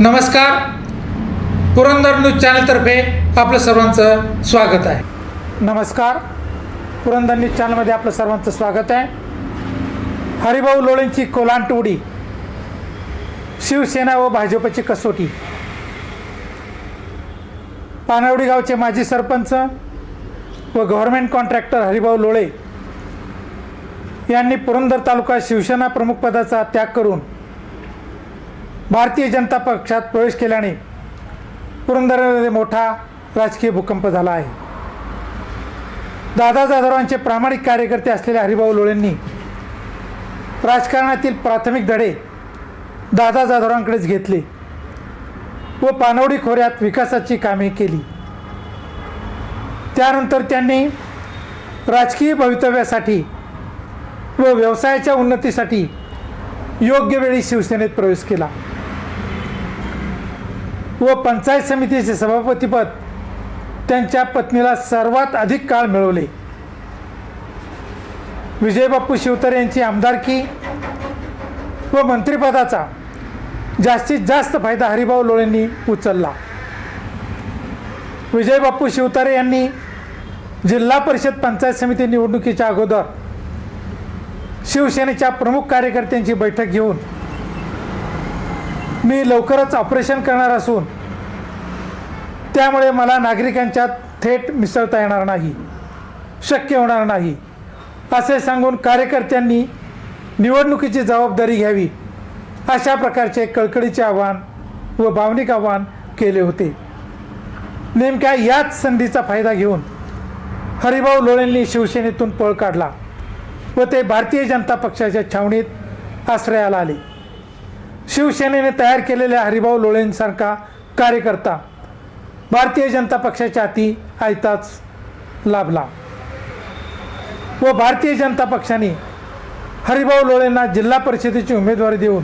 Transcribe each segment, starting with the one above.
नमस्कार. पुरंदर न्यूज चॅनलतर्फे आपलं सर्वांचं स्वागत आहे. नमस्कार. पुरंदर न्यूज चॅनलमध्ये आपलं सर्वांचं स्वागत आहे. हरिभाऊ लोळेंची कोलांट उडी शिवसेना व भाजपची कसोटी. पानवडी गावचे माजी सरपंच व गव्हर्नमेंट कॉन्ट्रॅक्टर हरिभाऊ लोळे यांनी पुरंदर तालुका शिवसेना प्रमुख पदाचा त्याग करून भारतीय जनता पक्षात प्रवेश केल्याने पुरंदरमध्ये मोठा राजकीय भूकंप झाला आहे. दादा जाधवांचे प्रामाणिक कार्यकर्ते असलेल्या हरिभाऊ लोळेंनी राजकारणातील प्राथमिक धडे दादा जाधवांकडेच घेतले व पानवडी खोऱ्यात विकासाची कामे केली. त्यानंतर त्यांनी राजकीय भवितव्यासाठी व व्यवसायाच्या उन्नतीसाठी योग्य वेळी शिवसेनेत प्रवेश केला. व पंचायत समितीचे सभापतीपद त्यांच्या पत्नीला सर्वात अधिक काळ मिळवले. विजयबापू शिवतर यांची आमदारकी व मंत्रिपदाचा जास्तीत जास्त फायदा हरिभाऊ लोळेंनी उचलला. विजयबापू शिवतारे यांनी जिल्हा परिषद पंचायत समिती निवडणुकीच्या अगोदर शिवसेनेच्या प्रमुख कार्यकर्त्यांची बैठक घेऊन मी लवकरच ऑपरेशन करणार असून त्यामुळे मला नागरिकांच्यात थेट मिसळता येणार नाही शक्य होणार नाही असे सांगून कार्यकर्त्यांनी निवडणुकीची जबाबदारी घ्यावी अशा प्रकारचे कळकळीचे आव्हान व भावनिक आव्हान केले होते. नेमक्या याच संधीचा फायदा घेऊन हरिभाऊ लोळेंनी शिवसेनेतून पळ काढला व ते भारतीय जनता पक्षाच्या छावणीत आश्रयाला आले. शिवसेनेने तयार केलेल्या हरिभाऊ लोळेंसारखा कार्यकर्ता भारतीय जनता पक्षाच्या हाती आयताच लाभला व भारतीय जनता पक्षाने हरिभाऊ लोळेंना जिल्हा परिषदेची उमेदवारी देऊन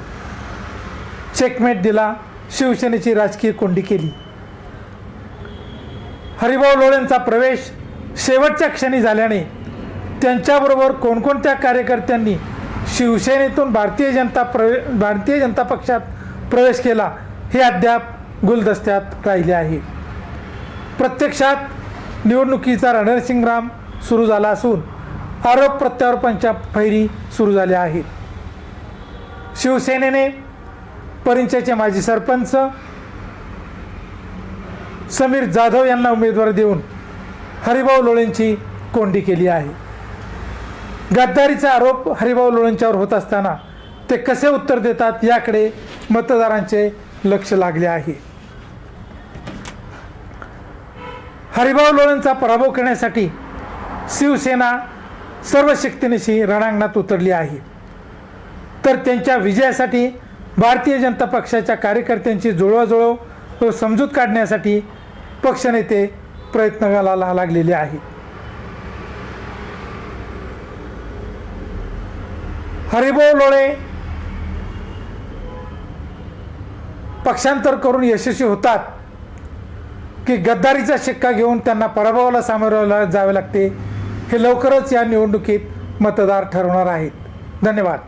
चेकमेट दिला शिवसेनेची राजकीय कोंडी केली. हरिभाऊ लोळेंचा प्रवेश शेवटच्या क्षणी झाल्याने त्यांच्याबरोबर कोणकोणत्या कार्यकर्त्यांनी शिवसेनेतून भारतीय जनता प्रवे भारतीय जनता पक्षात प्रवेश केला हे अद्याप गुलदस्त्यात राहिले आहे. प्रत्यक्षात निवडणुकीचा रणसिंग्राम सुरू झाला असून आरोप प्रत्यारोपांच्या फैरी सुरू झाल्या आहेत. शिवसेनेने परिंचयाचे माजी सरपंच समीर जाधव यांना उमेदवारी देऊन हरिभाऊ लोळेंची कोंडी केली आहे. गद्दारीचा आरोप हरिभाऊ लोणच्यावर होत असताना ते कसे उत्तर देतात याकडे मतदारांचे लक्ष लागले आहे. हरिभाऊ लोळेंचा पराभव करण्यासाठी शिवसेना सर्व शक्तीनिशी रणांगणात उतरली आहे. तर त्यांच्या विजयासाठी भारतीय जनता पक्षाच्या कार्यकर्त्यांची जुळवाजुळव व समजूत काढण्यासाठी पक्षनेते प्रयत्नाला लागलेले आहेत. हरिभाऊ लोळे. पक्षांतर करून यशस्वी होतात. की गद्दारीचा शिक्का घेऊन त्यांना पराभवाला सामोरं जावे लागते. हे लवकरच या निवडणुकीत मतदार ठरवणार आहेत. धन्यवाद.